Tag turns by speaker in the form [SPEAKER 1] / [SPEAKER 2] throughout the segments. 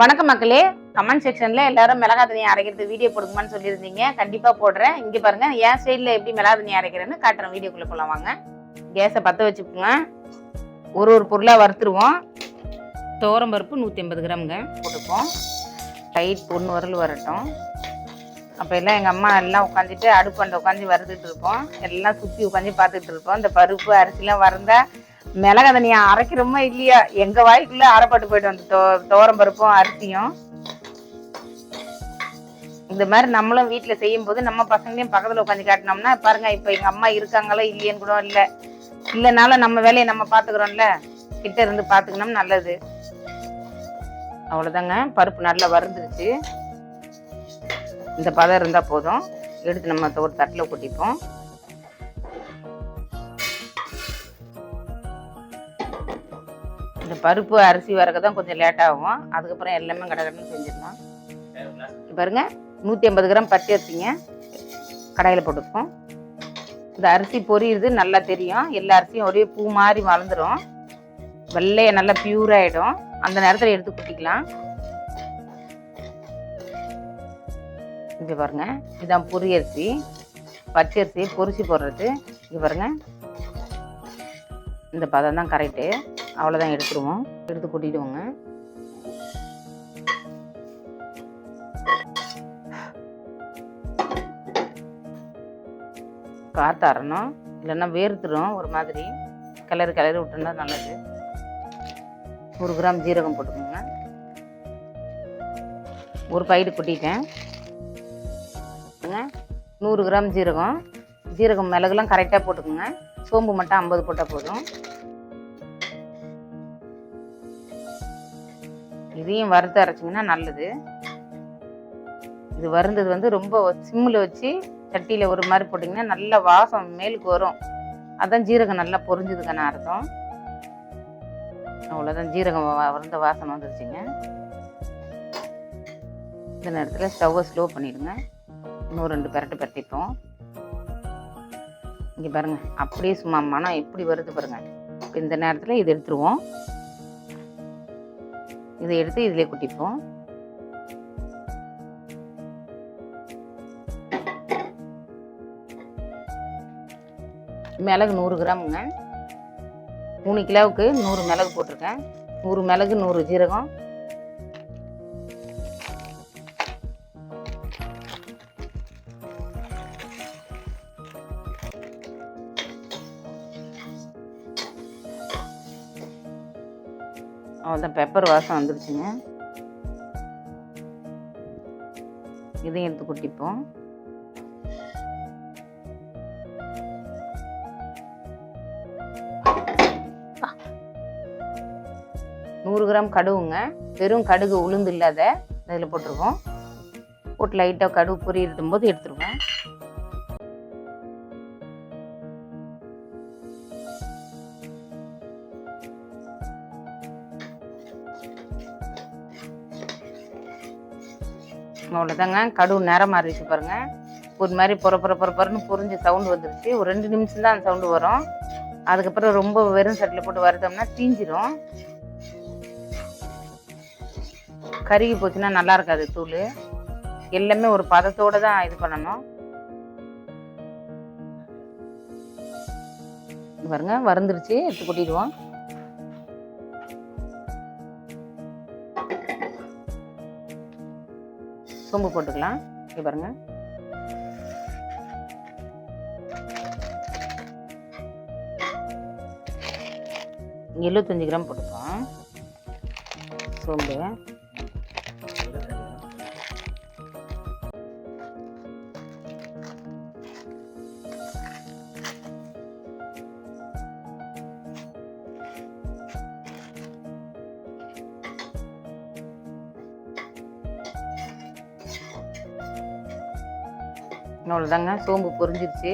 [SPEAKER 1] வணக்கம் மக்களே. கமெண்ட் செக்ஷன்ல எல்லாரும் மிளகா தண்ணி அரைக்கிறது வீடியோ போடுங்கன்னு சொல்லியிருந்தீங்க. கண்டிப்பா போடுறேன். இங்க பாருங்க என் ஸ்டைல்ல எப்படி மிளகா தண்ணி அரைக்கிறேன்னு காட்டுறேன். வீடியோக்குள்ள போலாம் வாங்க. கேஸை பற்ற வச்சுக்கோங்க. ஒரு ஒரு பொருளாக வறுத்துருவோம். துவரம் பருப்பு நூற்றி ஐம்பது கிராமுங்க. போட்டுப்போம். டைட் பொண்ணு வரல் வரட்டும். அப்போ எல்லாம் எங்கள் அம்மா எல்லாம் உட்காந்துட்டு அடுப்பாண்ட உட்காந்து வறுத்துட்டு இருப்போம். எல்லாம் சுற்றி உட்காந்து பார்த்துட்டு இருப்போம். இந்த பருப்பு அரிசிலாம் வறந்தா மிளகா தனியா அரைக்கிறோமா இல்லையா? எங்கள் வாய்க்குள்ள அரைப்பட்டு போயிட்டு வந்து தோ துவரம் பருப்பும் அரிசியும். இந்த மாதிரி நம்மளும் வீட்டில் செய்யும் போது நம்ம பசங்களையும் பக்கத்தில் உட்காந்து காட்டினோம்னா பாருங்க இப்போ எங்கள் அம்மா இருக்காங்களோ இல்லையேன்னு கூட இல்லை. இல்லைனாலும் நம்ம வேலையை நம்ம பார்த்துக்குறோம்ல. கிட்ட இருந்து பார்த்துக்கணும் நல்லது. அவ்வளோதாங்க பருப்பு நல்லா வறுந்துருச்சு. இந்த பதம் இருந்தால் போதும். எடுத்து நம்ம ஒரு தட்டில் கொட்டிப்போம். இந்த பருப்பு அரிசி வரக்க தான் கொஞ்சம் லேட் ஆகும். அதுக்கப்புறம் எல்லாமே கடகடன்னு செஞ்சிடலாம். இங்க பாருங்க நூற்றி ஐம்பது கிராம் பச்சை அரிசிங்க. கடையில் போட்டுப்போம். இந்த அரிசி பொரியுறது நல்லா தெரியும். எல்லா அரிசியும் ஒரே பூ மாதிரி வளர்ந்துடும் வெள்ளையை நல்லா பியூராகிடும் அந்த நேரத்தில் எடுத்து கொட்டிக்கலாம் இங்கே பாருங்க இதுதான் பொரி அரிசி. பச்சை அரிசி பொரிச்சு போடுறது. இங்கே பாருங்க. இந்த பதம் தான் கரெக்டு அவ்வளோதான் எடுத்துருவோம். எடுத்து கொட்டிடுவோங்க. காற்று அறணும். இல்லைன்னா வேர்த்துரும் ஒரு மாதிரி. கிளறு கிளறி விட்டுருந்தா நல்லது. ஒரு கிராம் ஜீரகம் போட்டுக்கோங்க. ஒரு பயிடு கொட்டிட்டேன். நூறு கிராம் ஜீரகம். ஜீரகம் மிளகுலாம் கரெக்டாக போட்டுக்கோங்க. சோம்பு மட்டும் ஐம்பது போட்டால் போதும். இதையும் வறுத்து அரைச்சிங்கன்னா நல்லது. இது வறுந்தது வந்து ரொம்ப சிம்மில் வச்சு சட்டியில் ஒரு மாதிரி போட்டிங்கன்னா நல்ல வாசம் மேலுக்கு வரும். அதான் ஜீரகம் நல்லா பொரிஞ்சதுக்கான அர்த்தம். அவ்வளோதான் ஜீரகம் வறுந்த வாசனை வந்துருச்சுங்க. இந்த நேரத்தில் ஸ்டவ்வை ஸ்லோ பண்ணிவிடுங்க இன்னும் ரெண்டு பெரட்டு பரட்டிப்போம். இங்கே பாருங்கள் அப்படியே சும்மா மனம் எப்படி வருது பாருங்கள் இப்போ இந்த நேரத்தில் இது எடுத்துருவோம். இதை எடுத்து இதிலே கொட்டிப்போம். மிளகு நூறு கிராமுங்க. மூணு கிலோவுக்கு நூறு மிளகு போட்டிருக்கேன். நூறு மிளகு நூறு ஜீரகம். அவ்வளோதான் பெப்பர் வாசம் வந்துருச்சுங்க. இதையும் எடுத்து கொட்டிப்போம். நூறு கிராம் கடுகுங்க. வெறும் கடுகு உளுந்து இல்லாத இதில் போட்டிருக்கோம். போட்டு லைட்டாக கடுகு பொரியிருக்கும் போது எடுத்துருவோம் அவ்வளோதாங்க கடுவு நேரம் மாறிடுச்சு பாருங்க. ஒரு மாதிரி பொற பொற பொற பொறன்னு புரிஞ்சு சவுண்டு வந்துருச்சு. ஒரு ரெண்டு நிமிஷம் தான் அந்த சவுண்டு வரும். அதுக்கப்புறம் ரொம்ப வெறும் சட்டில் போட்டு வறுத்தோம்னா தீஞ்சிரும். கருகி போச்சுன்னா நல்லா இருக்காது தூள். எல்லாமே ஒரு பதத்தோட தான் இது பண்ணணும். பாருங்க வறந்துருச்சு. எடுத்து கொட்டிடுவோம். சோம்பு போட்டுக்கலாம். இங்க பாருங்க. எழுபத்தஞ்சு கிராம் போட்டுக்கலாம். சோம்பு. அவ்வளோதாங்க சோம்பு பொரிஞ்சிருச்சு.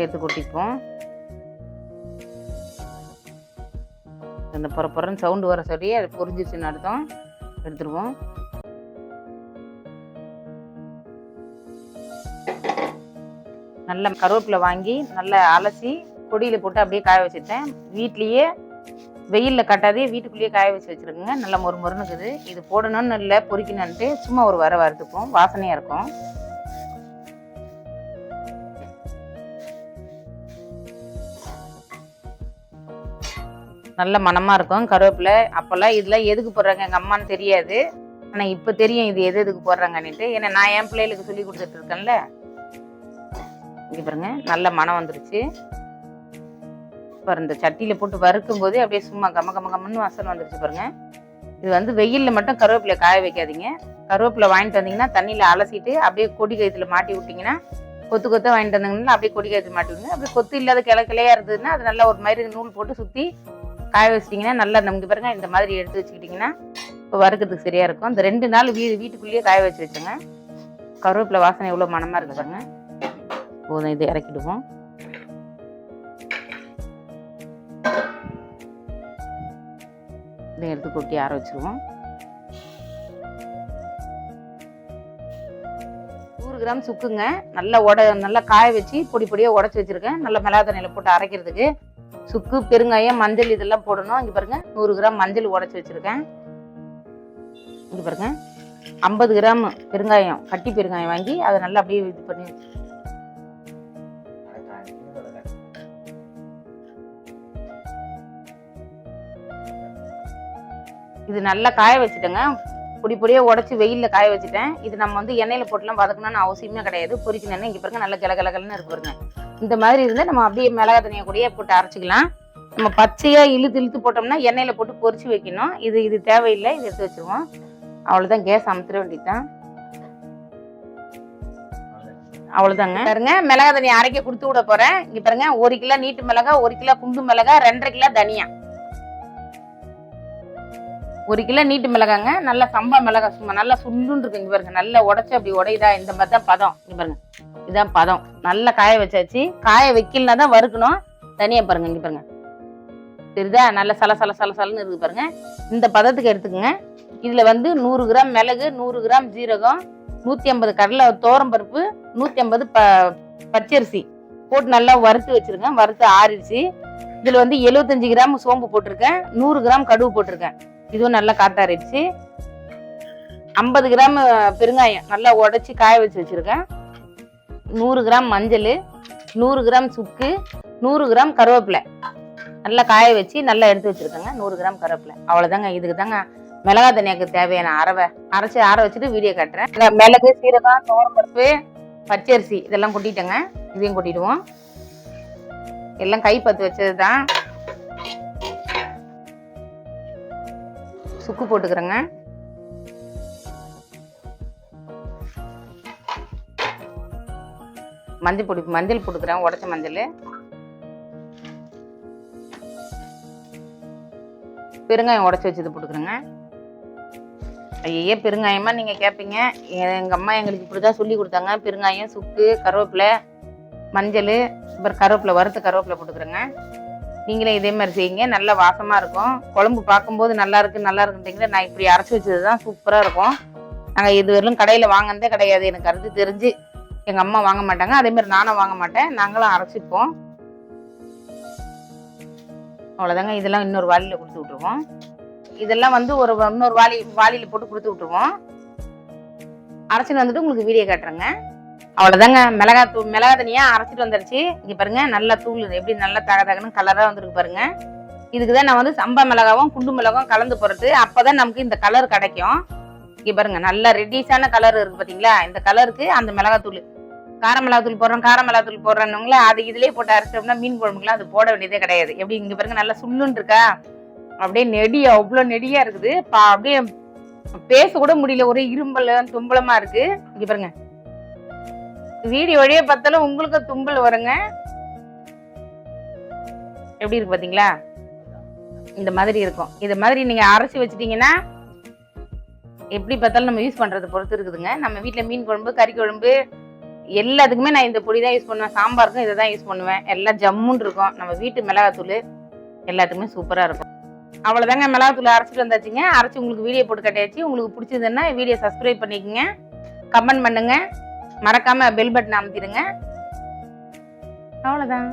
[SPEAKER 1] எடுத்து கொட்டிப்போம் அந்த புறப்புறன்னு சவுண்டு வர சொல்லி அது பொரிஞ்சிருச்சுன்னு அர்த்தம். எடுத்துருவோம். நல்ல கருவேப்பிலை வாங்கி நல்லா அலசி பொடியில் போட்டு அப்படியே காய வச்சுட்டேன். வீட்லேயே வெயிலில் கட்டாதே வீட்டுக்குள்ளேயே காய வச்சு வச்சுருக்குங்க. நல்லா மொறு மொறுன்னு இருக்குது. இது போடணும்னு இல்லை பொறிக்கணுன்ட்டு சும்மா ஒரு வர வறுத்துப்போம் வாசனையாக இருக்கும். நல்ல மனமாக இருக்கும் கருவேப்பிலை அப்போல்லாம் இதெல்லாம் எதுக்கு போடுறாங்க? எங்கள் அம்மான்னு தெரியாது. ஆனால் இப்போ தெரியும் இது எது எதுக்கு போடுறாங்கன்னுட்டு. ஏன்னா நான் என் பிள்ளைகளுக்கு சொல்லி கொடுத்துட்டு இருக்கேன்ல. இங்கே பாருங்க நல்ல மனம் வந்துருச்சு. பாரு இந்த சட்டியில் போட்டு வறுக்கும் போதே அப்படியே சும்மா கம கம கம்மன்னு வாசனை வந்துருச்சு பாருங்க. இது வந்து வெயிலில் மட்டும் கருவேப்பிலை காய வைக்காதீங்க. கருவேப்பிலை வாங்கிட்டு வந்தீங்கன்னா தண்ணியில் அலசிட்டு அப்படியே கொடி கயிற்றுல மாட்டி விட்டிங்கன்னா கொத்து கொத்த வாங்கிட்டு வந்தீங்கன்னா அப்படியே கொடி கயிற்றுல மாட்டி விடுங்க. அப்படியே கொத்து இல்லாத கிளை கிளையா இருந்ததுன்னா அது நல்லா ஒரு மாதிரி நூல் போட்டு சுற்றி காய வச்சிட்டிங்கன்னா நல்லா நமக்கு பாருங்க இந்த மாதிரி எடுத்து வச்சுக்கிட்டிங்கன்னா இப்போ வறுக்கிறதுக்கு சரியாக இருக்கும். இந்த ரெண்டு நாள் வீ வீட்டுக்குள்ளேயே காய வச்சு வச்சுங்க கருவேப்பிலை வாசனை எவ்வளோ மனமாக இருக்குது பாருங்க. போதும் இதை இறக்கிடுவோம். இதை எடுத்து கொட்டி ஆற வச்சிருவோம். நூறு கிராம் சுக்குங்க. நல்லா உட நல்லா காய வச்சு பொடி பொடியாக உடச்சி வச்சிருக்கேன். நல்லா மிளகா தண்ணியில் போட்டு அரைக்கிறதுக்கு. சுக்கு பெருங்காயம் மஞ்சள் இதெல்லாம் போடணும். இங்கே பாருங்க நூறு கிராம் மஞ்சள் உடச்சி வச்சுருக்கேன். இங்கே பாருங்க ஐம்பது கிராம் பெருங்காயம் கட்டி பெருங்காயம் வாங்கி அதை நல்லா அப்படியே இது பண்ணி இது நல்லா காய வச்சுட்டேங்க. பொடி பொடியாக உடச்சி வெயிலில் காய வச்சுட்டேன். இது நம்ம வந்து எண்ணெயில் போட்டுலாம் வதக்கணும்னு அவசியமே கிடையாது. பொறிக்கணும்னா இங்கே பாருங்க நல்லா கிளகலகலன்னு இருக்கு பாருங்க. இந்த மாதிரி இருந்தால் நம்ம அப்படியே மிளகா தனியாக கூடயே போட்டு அரைச்சிக்கலாம். நம்ம பச்சையாக இழுத்து இழுத்து போட்டோம்னா எண்ணெயில் போட்டு பொறிச்சு வைக்கணும். இது இது தேவையில்லை. இது எடுத்து வச்சுருவோம். அவ்வளோதான் கேஸ் அமுத்துற வேண்டியதுதான். அவ்வளோதாங்க பாருங்க மிளகா தனியாக அரைக்க கொடுத்து விட போகிறேன் இங்கே பாருங்க ஒரு கிலோ நீட்டு மிளகா ஒரு கிலோ குண்டு மிளகா ரெண்டரை கிலோ தனியா. ஒரு கிலோ நீட்டு மிளகாங்க. நல்லா சம்பா மிளகா சும்மா நல்லா சுண்டுன்னு இருக்கு பாருங்க. நல்லா உடச்சி அப்படி உடையுதா? இந்த மாதிரி தான் பதம். இங்கே பாருங்க. இதுதான் பதம். நல்லா காய வச்சாச்சு. காய வைக்கலனா தான் வறுக்கணும். தனியா பாருங்க இங்க பாருங்க. தெரியுதா நல்ல சல சல சல சலன்னு இருக்கு பாருங்க. இந்த பதத்துக்கு எடுத்துக்கோங்க. இதுல வந்து நூறு கிராம் மிளகு நூறு கிராம் ஜீரகம் நூத்தி ஐம்பது கடலை தோரம் பருப்பு நூத்தி ஐம்பது ப பச்சரிசி. போட்டு நல்லா வறுத்து வச்சுருக்கேன் வறுத்து ஆறிடுச்சு. இதுல வந்து எழுபத்தஞ்சு கிராம் சோம்பு போட்டிருக்கேன். நூறு கிராம் கடுகு போட்டிருக்கேன். இதுவும் நல்லா காத்தாறிடுச்சு. ஐம்பது கிராம் பெருங்காயம். நல்லா உடச்சி காய வச்சு வச்சிருக்கேன். நூறு கிராம் மஞ்சள் நூறு கிராம் சுக்கு நூறு கிராம் கருவேப்பிலை. நல்லா காய வச்சு நல்லா எடுத்து வச்சுருக்கேங்க நூறு கிராம் கருவேப்பிலை. அவ்வளோதாங்க இதுக்கு தாங்க மிளகா தனியாக்கு தேவையான அரவை அரைச்சி ஆற வச்சுட்டு வீடியோ காட்டுறேன். இந்த மிளகு சீரகம் தோரம்பருப்பு பச்சரிசி இதெல்லாம் கொட்டிட்டேங்க. இதையும் கொட்டிடுவோம். எல்லாம் கை பத்து வச்சது தான் சுக்கு போட்டுக்கிறேங்க. மஞ்சள் பொடி மஞ்சள் போட்டுக்கிறேன் உடச்ச மஞ்சள். பெருங்காயம் உடச்சி வச்சது போட்டுக்கிறேங்க. ஐயே பெருங்காயமா நீங்கள் கேட்பீங்க எங்கள் அம்மா எங்களுக்கு இப்படி தான் சொல்லி கொடுத்தாங்க. பெருங்காயம் சுக்கு கருவேப்பிலை மஞ்சள் அப்புறம் கருவேப்பிலை வறுத்து கருவேப்பிலை போட்டுக்கிறேங்க. நீங்களே இதே மாதிரி செய்யுங்க. நல்லா வாசமாக இருக்கும். குழம்பு பார்க்கும்போது நல்லா இருக்கு நல்லா இருக்குன்றீங்களா நான் இப்படி அரைச்சி வச்சது தான் சூப்பராக இருக்கும் நாங்கள் இதுவரையிலும் கடையில் வாங்கினதே கிடையாது. எனக்கு கருத்து தெரிஞ்சு எங்கள் அம்மா வாங்க மாட்டாங்க. அதேமாரி நானும் வாங்க மாட்டேன். நாங்களும் அரைச்சிப்போம். அவ்வளோதாங்க இதெல்லாம் இன்னொரு வாளியில் கொடுத்து விட்ருவோம் இதெல்லாம் வந்து ஒரு இன்னொரு வாளி வாளியில் போட்டு கொடுத்து விட்ருவோம் அரைச்சின்னு வந்துட்டு உங்களுக்கு வீடியோ காட்டுறேங்க. அவ்வளோதாங்க மிளகா தூ மிளகா தனியாக அரைச்சிட்டு வந்துருச்சு. இங்கே பாருங்க. நல்லா தூள் எப்படி நல்லா தக தகன்னு கலராக வந்துருக்கு பாருங்க. இதுக்கு தான் நான் வந்து சம்பா மிளகாவும் குண்டு மிளகாவும் கலந்து போடுறது. அப்போ தான் நமக்கு இந்த கலர் கிடைக்கும். இங்கே பாருங்க. நல்ல ரெட்டிஷான கலர் இருக்குது பார்த்தீங்களா இந்த கலருக்கு அந்த மிளகாத்தூள் கார போடுறோம் கார தூள் போடுறோம்னுங்களா அது இதுலேயே போட்டு அரைச்சோம்னா மீன் குழம்புக்குலாம் அது போட வேண்டியதே கிடையாது. எப்படி இங்கே பாருங்க நல்லா சுள்ளுன்னு இருக்கா அப்படியே நெடி அவ்வளோ நெடியாக இருக்குது. பா அப்படியே பேச கூட முடியல ஒரே இரும்பல் தும்பலமாக இருக்கு. இங்கே பாருங்க. வீடியோ வழியே பார்த்தாலும் உங்களுக்கு தும்பல் வருங்க. எப்படி இருக்கு பார்த்தீங்களா இந்த மாதிரி இருக்கும். இது மாதிரி நீங்கள் அரைச்சி வச்சிட்டிங்கன்னா எப்படி பார்த்தாலும் நம்ம யூஸ் பண்ணுறது பொறுத்து இருக்குதுங்க. நம்ம வீட்டில் மீன் குழம்பு கறி குழம்பு எல்லாத்துக்குமே நான் இந்த பொடி தான் யூஸ் பண்ணுவேன். சாம்பாருக்கும் இதை தான் யூஸ் பண்ணுவேன். எல்லாம் ஜம்முன்னு இருக்கும். நம்ம வீட்டு மிளகாத்தூள் எல்லாத்துக்குமே சூப்பராக இருக்கும். அவ்வளோதாங்க மிளகாத்தூள் அரைச்சிட்டு வந்தாச்சுங்க. அரைச்சி உங்களுக்கு வீடியோ போட்டு கட்டியாச்சு. உங்களுக்கு பிடிச்சதுன்னா வீடியோ சப்ஸ்கிரைப் பண்ணிக்கோங்க. கமெண்ட் பண்ணுங்க. மறக்காமல் பெல் பட்டன் அமுத்திடுங்க. அவ்வளோதான்